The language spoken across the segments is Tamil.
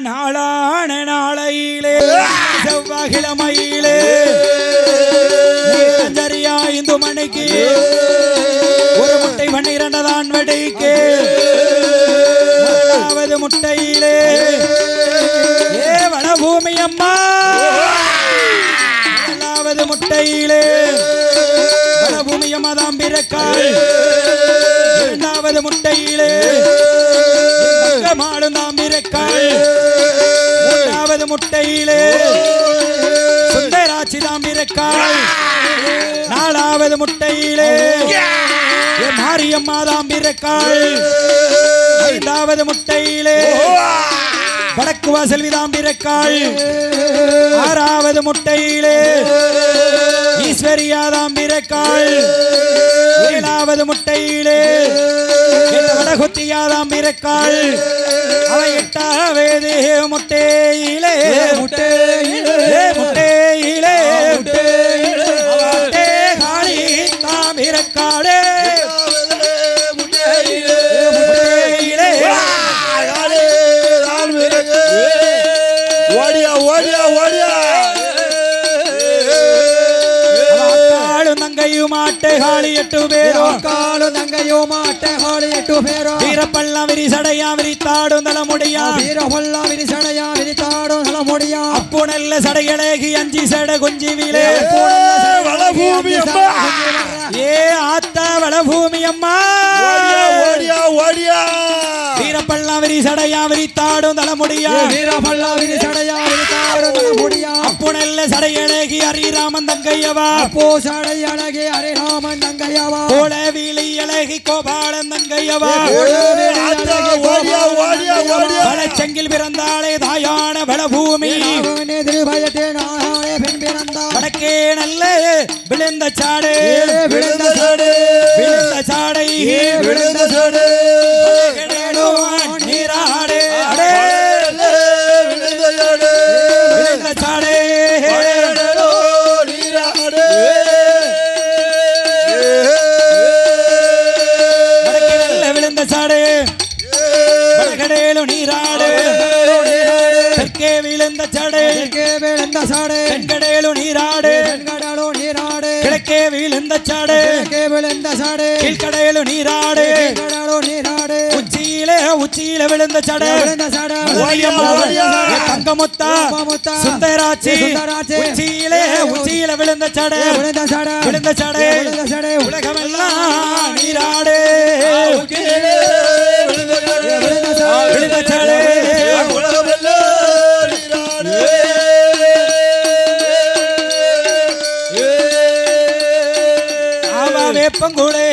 நாளான நாளையிலே செவ்வாகிழமையிலே சரியா இந்து மணிக்கு ஒரு முட்டை பன்னிரண்டதான் வெடிக்கு. முதலாவது முட்டையிலே. ஏ! வனபூமி அம்மா முதலாவது முட்டையிலே. வனபூமி அம்மா தான் பிறக்காள் இரண்டாவது முட்டையிலே. மாடும் தான் பிறக்காள் மூன்றாவது முட்டையிலே. சுந்தராட்சி தான் பிறக்காள் நாலாவது முட்டையிலே. மாரியம்மா தான் பிறக்காள் ஐந்தாவது முட்டையிலே. வடக்கு வாசல் விதாம் பிறக்காள் ஆறாவது முட்டையிலே. ஈஸ்வரியாதாம் பிறக்காள் ஏழாவது முட்டையிலே. வடகுத்தியாதாம் பிறக்காள் அவ எட்டாவது முட்டையிலே முட்டையிலே முட்டையிலே. முட்டை காளி தாம் തങ്കയുമാട്ടെ ഹാളിയിട്ടു പേരോ കാളു തങ്കയുമാട്ടെ ഹാളിയിട്ടു പേരോ വീരപ്പള്ള വിരിസടയാ വിരിത്താടും തലമുടിയാ വീരപ്പള്ള വിരിസടയാ വിരിത്താടും തലമുടിയാ അപ്പുണല്ല സടയളേകി അഞ്ചി സട കുഞ്ചിവിലെ ഏ ആത്ത വളഭൂമിയമ്മ ഓടിയാ ഓടിയാ வீரப்பல்லாவிரி சடையாவிரி தாடும் தலைமுடியா. வீரப்பல்லாவிரி சடையாவிரி தாடும் தலைமுடியா. புனல்ல சடையழகி ஹரிராமன் தங்கையவா. போ சடையழகி ஹரிராமன் தங்கையவா. கோல வீலி அழகி கோபாலன் தங்கையவா. வளச்செங்கில் பிறந்தாளே தாயான பலபூமி வடக்கே நல்ல விழுந்த சாடு. விழுந்த சாடு. விழுந்த சாடை. விழுந்த சாடு. விழுந்த சடை கிழக்கே விழுந்த சடை தென்கடையிலு நீராடு தென்கடலு நீராடு கிழக்கே விழுந்த சடை கிழக்கே விழுந்த சடை கீழ்கடையிலு நீராடு கீழ்கடலு நீராடு உச்சியிலே உச்சியிலே விழுந்த சடை விழுந்த சடை ஓயம் உச்சியிலே உச்சியிலே விழுந்த சடை விழுந்த சடை விழுந்த சடை விழுந்த சடை உலகமெல்லாம் நீராடு விழுந்த சடை வேப்பங்குடே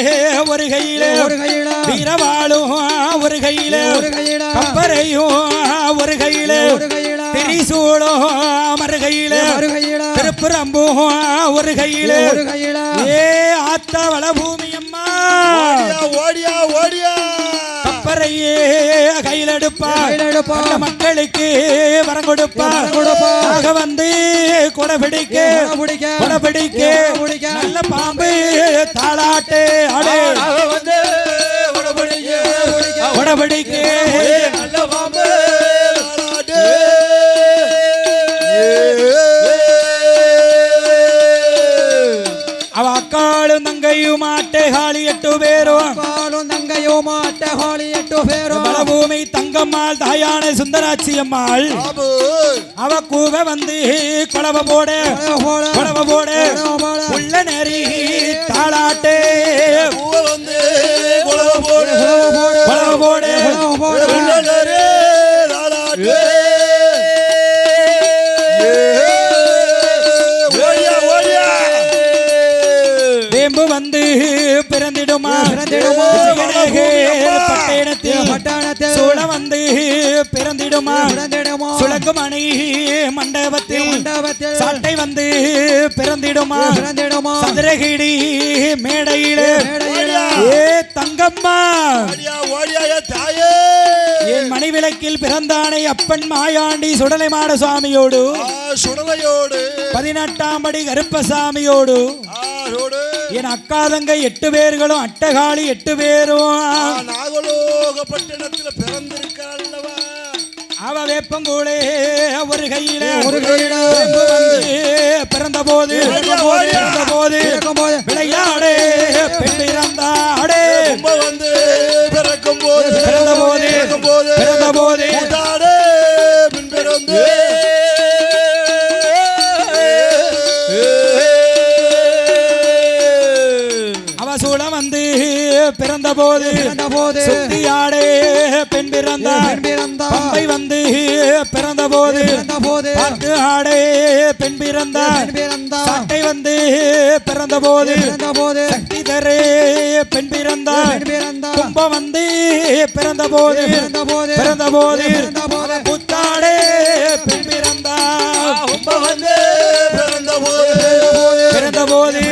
ஒரு கையில ஒரு கையில? வீரவாளும் ஒரு கையில ஒரு கையில? கப்பரையும் ஒரு கையில ஒரு கையில? திரிசூலம் மறு கையில ஒரு கையில? திருப்புறம்பும் ஒரு கையில ஒரு கையில? ஏ ஆத்தா வளபூமி கப்பரையே கையில் எடுப்பா மக்களுக்கு வரம் கொடுப்பா வரம் கொடுப்பா. ஆக வந்து கொடை பிடிக்க கொடை பிடிக்க. நல்ல பாம்பு தாளாட்டு அடே வந்து கொடை பிடிக்க நல்ல பாம்பு. அவ அக்காளும் தங்கையும் ஆட்டை காளி எட்டு பேரும் தங்கையுமாட்ட ஹோலியிட்டு பேரும் பலபூமி தங்கம்மாள் தாயான சுந்தராட்சி அம்மாள் அவ கூவ வந்து கொலவ போடு கொலவ போடு. உள்ள நெறி தாளாட்டு. வந்து வேம்பு வந்து பிறந்திடுமா? பிறந்திடுமா. பட்டணத்தில் பட்டணத்தில் சூளம் வந்து பிறந்திடுமா? பிறந்திடுமா? சுலங்குமணி மண்டபத்தில் மண்டபத்தில்? சாட்டை வந்து பிறந்திடுமா? பிறந்திடுமா? சதுரகிரி மேடையிலே. ஏ தங்கம்மா. தாயே. என் மணிவிளக்கில் பிறந்தானை அப்பன் மாயாண்டி சுடலைமாட சுவாமியோடு. ஆ, சுடலையோடு. பதினெட்டாம் படி கருப்பசாமியோடு. என் அக்கா தங்கை எட்டு பேர்களும் அட்டகாளி எட்டு பேரும் நாகலோக பட்டணத்தில் பிறந்திருக்காள் அல்லவா அவ வேப்பங்கூழே ஒரு கையில ஒரு கையில பிறந்த போது. பிறந்த போது பிறந்த போது சுத்தி ஆடே பெண் பிறந்த. பம்பை வந்து பிறந்த போது பார்த்து ஆடே பெண் பிறந்த. சட்டை வந்து பிறந்த போது சக்தி தரே பெண் பிறந்த. கும்பம் வந்து பிறந்த போது பிறந்த போது புத்தாடே பெண் பிறந்த. கும்பம் வந்து பிறந்த போது பிறந்த போது